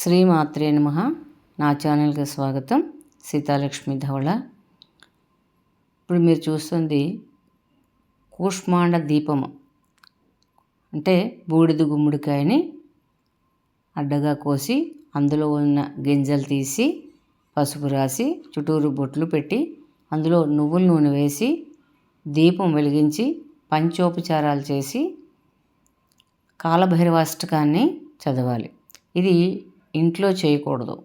శ్రీమాత్రే నమ. నా ఛానల్కి స్వాగతం. సీతాలక్ష్మి ధవళ. ఇప్పుడు మీరు చూస్తుంది కూష్మాండ దీపము. అంటే బూడిద గుమ్మడికాయని అడ్డగా కోసి అందులో ఉన్న గింజలు తీసి పసుపు రాసి చుట్టూరు బొట్లు పెట్టి అందులో నువ్వుల నూనె వేసి దీపం వెలిగించి పంచోపచారాలు చేసి కాలభైరవాష్టకాన్ని చదవాలి. ఇది ఇంట్లో చేయకూడదు.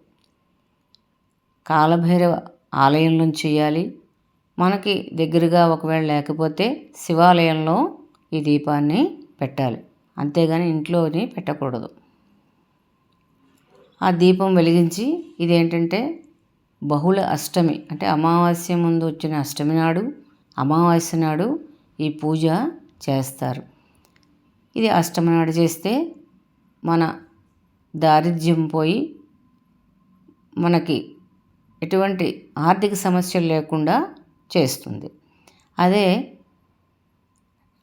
కాలభైరవ ఆలయంలో చేయాలి. మనకి దగ్గరగా ఒకవేళ లేకపోతే శివాలయంలో ఈ దీపాన్ని పెట్టాలి. అంతేగాని ఇంట్లోని పెట్టకూడదు. ఆ దీపం వెలిగించి ఇదేంటంటే బహుళ అష్టమి అంటే అమావాస్య ముందు వచ్చిన అష్టమి నాడు అమావాస్య నాడు ఈ పూజ చేస్తారు. ఇది అష్టమి నాడు చేస్తే మన దారిద్ర్యం పోయి మనకి ఎటువంటి ఆర్థిక సమస్యలు లేకుండా చేస్తుంది. అదే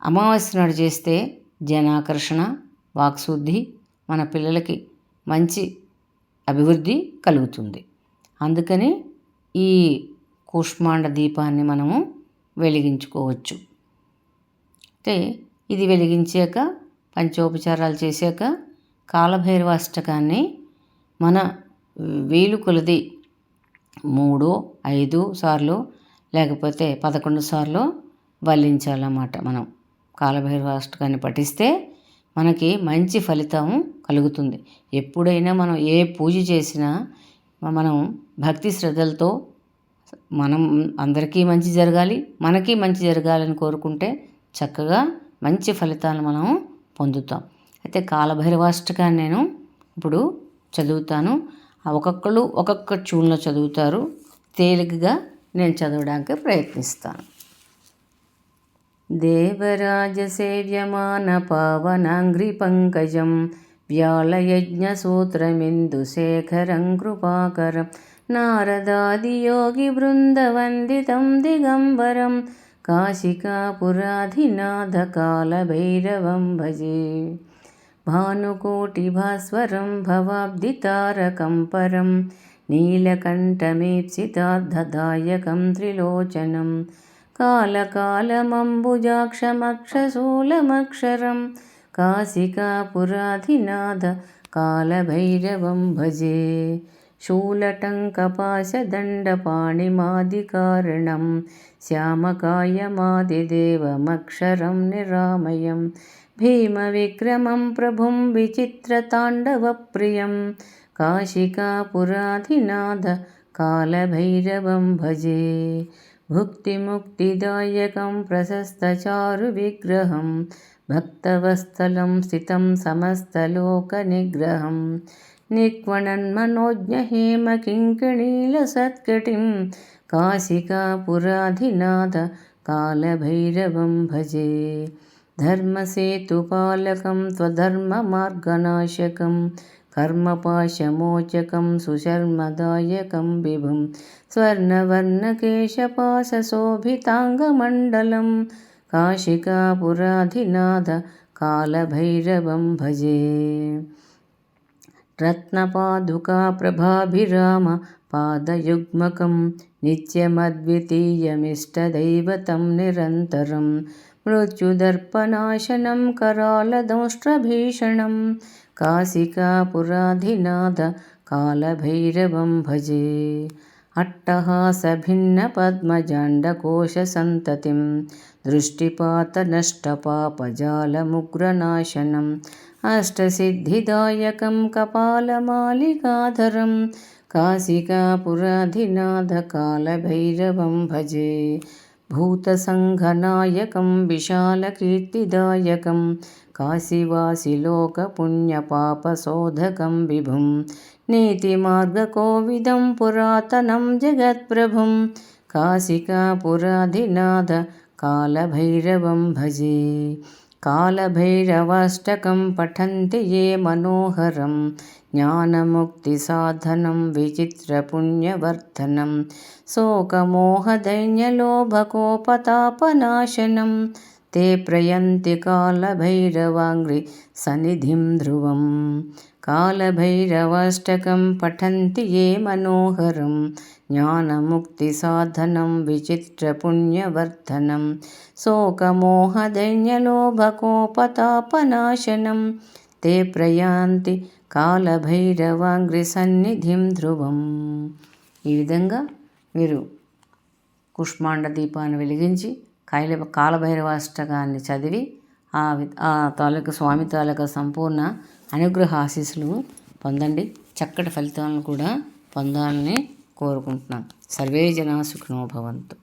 అమావాస్య నాడు చేస్తే జనాకర్షణ వాక్శుద్ధి మన పిల్లలకి మంచి అభివృద్ధి కలుగుతుంది. అందుకని ఈ కూష్మాండ దీపాన్ని మనము వెలిగించుకోవచ్చు. అయితే ఇది వెలిగించాక పంచోపచారాలు చేశాక కాలభైరవాష్టకాన్ని మన వీలు కొలది మూడు ఐదు సార్లు లేకపోతే పదకొండు సార్లు వల్లించాలన్నమాట మనం. కాలభైరవాష్టకాన్ని పఠిస్తే మనకి మంచి ఫలితం కలుగుతుంది. ఎప్పుడైనా మనం ఏ పూజ చేసినా మనం భక్తి శ్రద్ధలతో మనం అందరికీ మంచి జరగాలి మనకి మంచి జరగాలని కోరుకుంటే చక్కగా మంచి ఫలితాలు మనం పొందుతాం. అయితే కాలభైరవాష్టకాన్ని నేను ఇప్పుడు చదువుతాను ఒక్కొక్కరు ఒక్కొక్క ట్యూన్లో చదువుతారు తేలికగా నేను చదవడానికి ప్రయత్నిస్తాను దేవరాజ సేవ్యమాన పావనాంగ్రి పంకజం వ్యాళయజ్ఞసూత్రమిందుశేఖరం కృపాకరం నారదాదియోగి బృందవందితం దిగంబరం काशिकापुराधिनाथकालभैरवं भजे भानुकोटिभास्वरं भवाब्धितारकं परं नीलकण्ठमेप्सिताद्धदायकं त्रिलोचनं कालकालमम्बुजाक्षमक्षशूलमक्षरं काशिकापुराधिनाथ कालभैरवं भजे शूलटङ्कपाशदण्डपाणिमादिकारणं श्यामकायमादिदेवमक्षरं निरामयं भीमविक्रमं प्रभुं विचित्रताण्डवप्रियं काशिकापुराधिनाथ कालभैरवं भजे भुक्तिमुक्तिदायकं प्रशस्तचारुविग्रहं भक्तवत्सलं स्थितं समस्तलोकनिग्रहम् निक्वणन्मनोज्ञहेमकिङ्किणीलसत्कटिं काशिकापुराधिनाथ कालभैरवं भजे धर्मसेतुपालकं त्वधर्ममार्गनाशकं कर्मपाशमोचकं सुशर्मदायकं विभुं स्वर्णवर्णकेशपाशशोभिताङ्गमण्डलं काशिकापुराधिनाथ कालभैरवं भजे रत्नपादुकाप्रभाभिराम पादयुग्मकं नित्यमद्वितीयमिष्टदैवतं निरन्तरं मृत्युदर्पनाशनं करालदंष्ट्रभीषणं काशिकापुराधिनाथ कालभैरवं भजे अट्टहासभिन्नपद्मजाण्डकोशसन्ततिं दृष्टिपातनष्टपापजालमुग्रनाशनं अष्टसिद्धिदायकं कपालमालिकाधरं काशिकापुराधिनाथकालभैरवं भजे भूतसङ्घनायकं विशालकीर्तिदायकं काशीवासिलोकपुण्यपापशोधकं विभुं नीतिमार्गकोविदं पुरातनं जगत्प्रभुं काशिकापुराधिनाथ कालभैरवं भजे कालभैरवाष्टकं पठन्ति ये मनोहरं ज्ञानमुक्तिसाधनं विचित्रपुण्यवर्धनं शोकमोहदैन्यलोभकोपतापनाशनं ते प्रयन्ति कालभैरवाङ्घ्रि सनिधिं ध्रुवं कालभैरवाष्टकं पठन्ति ये मनोहरं ज्ञानमुक्तिसाधनं विचित्रपुण्यवर्धनं शोकमोहदैन्यलोभकोपतापनाशनं తే ప్రయాంతి కాలభైరవాంగ్రి సన్నిధిం ధ్రువం. ఈ విధంగా మీరు కుష్మాండ దీపాన్ని వెలిగించి కైల కాలభైరవాష్టకాన్ని చదివి ఆ తాలూక స్వామి తాలూక సంపూర్ణ అనుగ్రహ ఆశీస్సులు పొందండి. చక్కటి ఫలితాలను కూడా పొందాలని కోరుకుంటున్నాను సర్వే జనా సుఖనోభవంతు